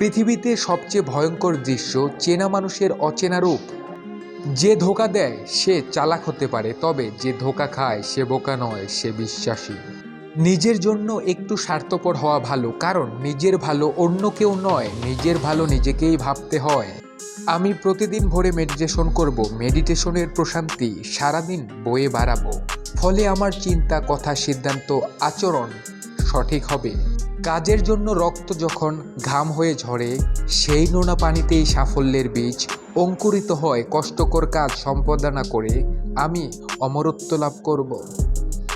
পৃথিবীতে সবচেয়ে ভয়ঙ্কর দৃশ্য চেনা মানুষের অচেনা রূপ। যে ধোকা দেয়, সে চালাক হতে পারে, তবে যে ধোকা খায়, সে বোকা নয়, সে বিশ্বাসী। নিজের জন্য একটু স্বার্থপর হওয়া ভালো, কারণ নিজের ভালো অন্য কেউ নয়, নিজের ভালো নিজেকেই ভাবতে হয়। আমি প্রতিদিন ভোরে মেডিটেশন করব, মেডিটেশনের প্রশান্তি সারাদিন বয়ে বাড়াবো। ফলে আমার চিন্তা, কথা, সিদ্ধান্ত, আচরণ সঠিক হবে। কাজের জন্য রক্ত যখন ঘাম হয়ে ঝরে, সেই নোনা পানিতেই সাফল্যের বীজ অঙ্কুরিত হয় কষ্টকর কাজ সম্পাদনা করে আমি অমরত্ব লাভ করব।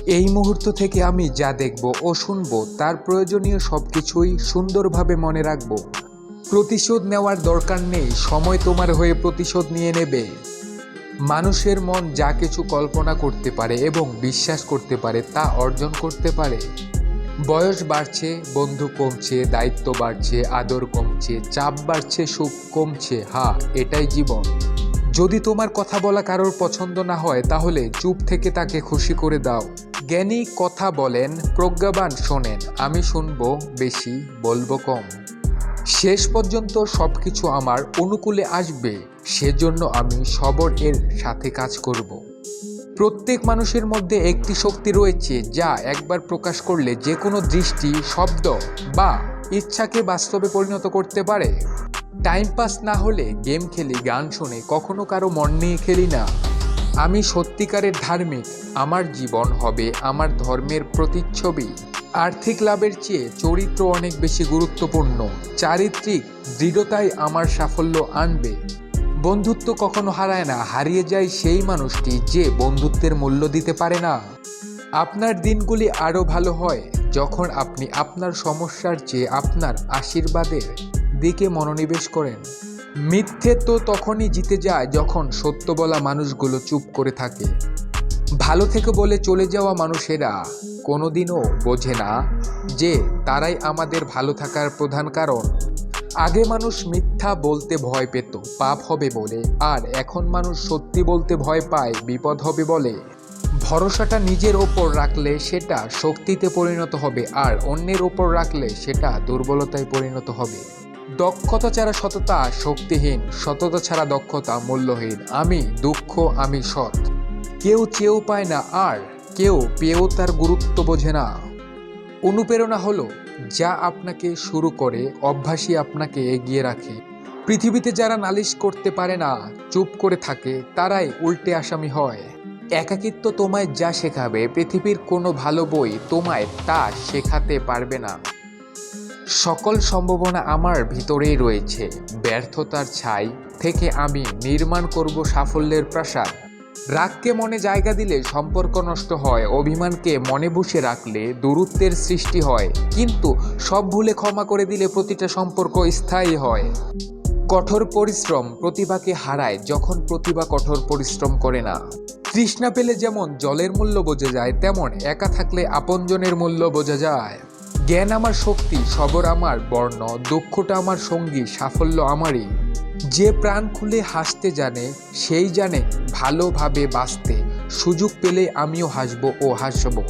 এই মুহূর্ত থেকে আমি যা দেখব ও শুনব, তার প্রয়োজনীয় সব কিছুই সুন্দরভাবে মনে রাখব। প্রতিশোধ নেওয়ার দরকার নেই, সময় তোমার হয়ে প্রতিশোধ নিয়ে নেবে। মানুষের মন যা কিছু কল্পনা করতে পারে এবং বিশ্বাস করতে পারে, তা অর্জন করতে পারে। বয়স বাড়ছে, বন্ধু কমছে, দায়িত্ব বাড়ছে, আদর কমছে, চাপ বাড়ছে, সুখ কমছে, হা, এটাই জীবন। যদি তোমার কথা বলা কারোর পছন্দ না হয়, তাহলে চুপ থেকে তাকে খুশি করে দাও। জ্ঞানী কথা বলেন, প্রজ্ঞাবান শোনেন, আমি শুনব বেশি, বলব কম। শেষ পর্যন্ত সব কিছু আমার অনুকূলে আসবে, সেজন্য আমি সবর এর সাথে কাজ করব। প্রত্যেক মানুষের মধ্যে একটি শক্তি রয়েছে যা একবার প্রকাশ করলে যে কোনো দৃষ্টি, শব্দ বা ইচ্ছাকে বাস্তবে পরিণত করতে পারে। টাইম পাস না হলে গেম খেলি, গান শুনে, কখনো কারও মন নিয়ে খেলি না। আমি সত্যিকারের ধার্মিক, আমার জীবন হবে আমার ধর্মের প্রতিচ্ছবি। আর্থিক লাভের চেয়ে চরিত্র অনেক বেশি গুরুত্বপূর্ণ। চারিত্রিক দৃঢ়তাই আমার সাফল্য আনবে। বন্ধুত্ব কখনো হারায় না, হারিয়ে যায় সেই মানুষটি যে বন্ধুত্বের মূল্য দিতে পারে না। আপনার দিনগুলি আরও ভালো হয় যখন আপনি আপনার সমস্যার চেয়ে আপনার আশীর্বাদের দিকে মনোনিবেশ করেন। মিথ্যে তো তখনই জিতে যায় যখন সত্য বলা মানুষগুলো চুপ করে থাকে। ভালো থেকে বলে চলে যাওয়া মানুষেরা কোনোদিনও বোঝে না যে তারাই আমাদের ভালো থাকার প্রধান কারণ। আগে মানুষ মিথ্যা বলতে ভয় পেত, পাপ হবে বলে। আর এখন মানুষ সত্যি বলতে ভয় পায়, বিপদ হবে বলে। ভরসাটা নিজের ওপর রাখলে সেটা শক্তিতে পরিণত হবে, আর অন্যের ওপর রাখলে সেটা দুর্বলতায় পরিণত হবে। দক্ষতা ছাড়া সততা শক্তিহীন, সততা ছাড়া দক্ষতা মূল্যহীন। আমি দুঃখ, আমি সৎ। কেউ চেয়েও পায় না, আর কেউ পেয়েও তার গুরুত্ব বোঝে না। অনুপ্রেরণা হলো যা আপনাকে শুরু করে, অভ্যাসই আপনাকে এগিয়ে রাখে। পৃথিবীতে যারা নালিশ করতে পারে না, চুপ করে থাকে, তারাই উল্টে আসামি হয়। একাকিত্ব তোমায় যা শেখাবে, পৃথিবীর কোনো ভালো বই তোমায় তা শেখাতে পারবে না। সকল সম্ভাবনা আমার ভিতরেই রয়েছে। ব্যর্থতার ছাই থেকে আমি নির্মাণ করব সাফল্যের প্রাসাদ। রাগকে মনে জায়গা দিলে সম্পর্ক নষ্ট হয়, অভিমানকে মনে বসে রাখলে দূরত্বের সৃষ্টি হয়। কিন্তু সব ভুলে ক্ষমা করে দিলে প্রতিটা সম্পর্ক স্থায়ী হয়। কঠোর পরিশ্রম প্রতিভাকে হারায় যখন প্রতিভা কঠোর পরিশ্রম করে না। তৃষ্ণা পেলে যেমন জলের মূল্য বোঝা যায়, তেমন একা থাকলে আপনজনের মূল্য বোঝা যায়। জ্ঞান আমার শক্তি, সবর আমার বর্ণ দক্ষতা আমার সঙ্গী, সাফল্য আমারই। যে প্রাণ খুলে হাসতে জানে, সেই জানে ভালোভাবে বাঁচতে। সুযোগ পেলে আমিও হাসবো ও হাসবো।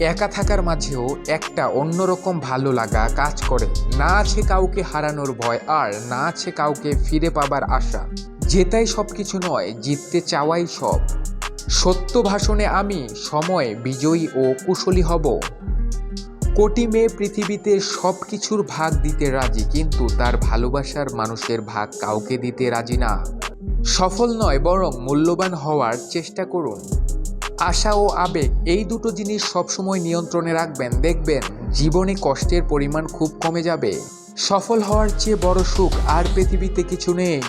একা থাকার মাঝেও একটা অন্যরকম ভালো লাগা কাজ করে। না আছে কাউকে হারানোর ভয়, আর না আছে কাউকে ফিরে পাবার আশা। জেতাই সব কিছু নয়, জিততে চাওয়াই সব। সত্য ভাষণে আমি সময়, বিজয়ী ও কুশলী হব। কোটি মেয়ে পৃথিবীতে সব কিছুর ভাগ দিতে রাজি, কিন্তু তার ভালোবাসার মানুষের ভাগ কাউকে দিতে রাজি না। সফল নয়, বরং মূল্যবান হওয়ার চেষ্টা করুন। আশা ও আবেগ, এই দুটো জিনিস সবসময় নিয়ন্ত্রণে রাখবেন। দেখবেন, জীবনে কষ্টের পরিমাণ খুব কমে যাবে। সফল হওয়ার চেয়ে বড় সুখ আর পৃথিবীতে কিছু নেই।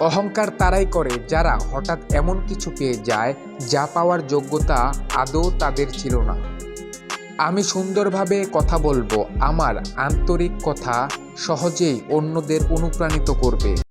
অহংকার তারাই করে, যারা হঠাৎ এমন কিছু পেয়ে যায়, যা পাওয়ার যোগ্যতা আদৌ তাদের ছিল না। আমি সুন্দরভাবে কথা বলব। আমার আন্তরিক কথা সহজেই অন্যদের অনুপ্রাণিত করবে।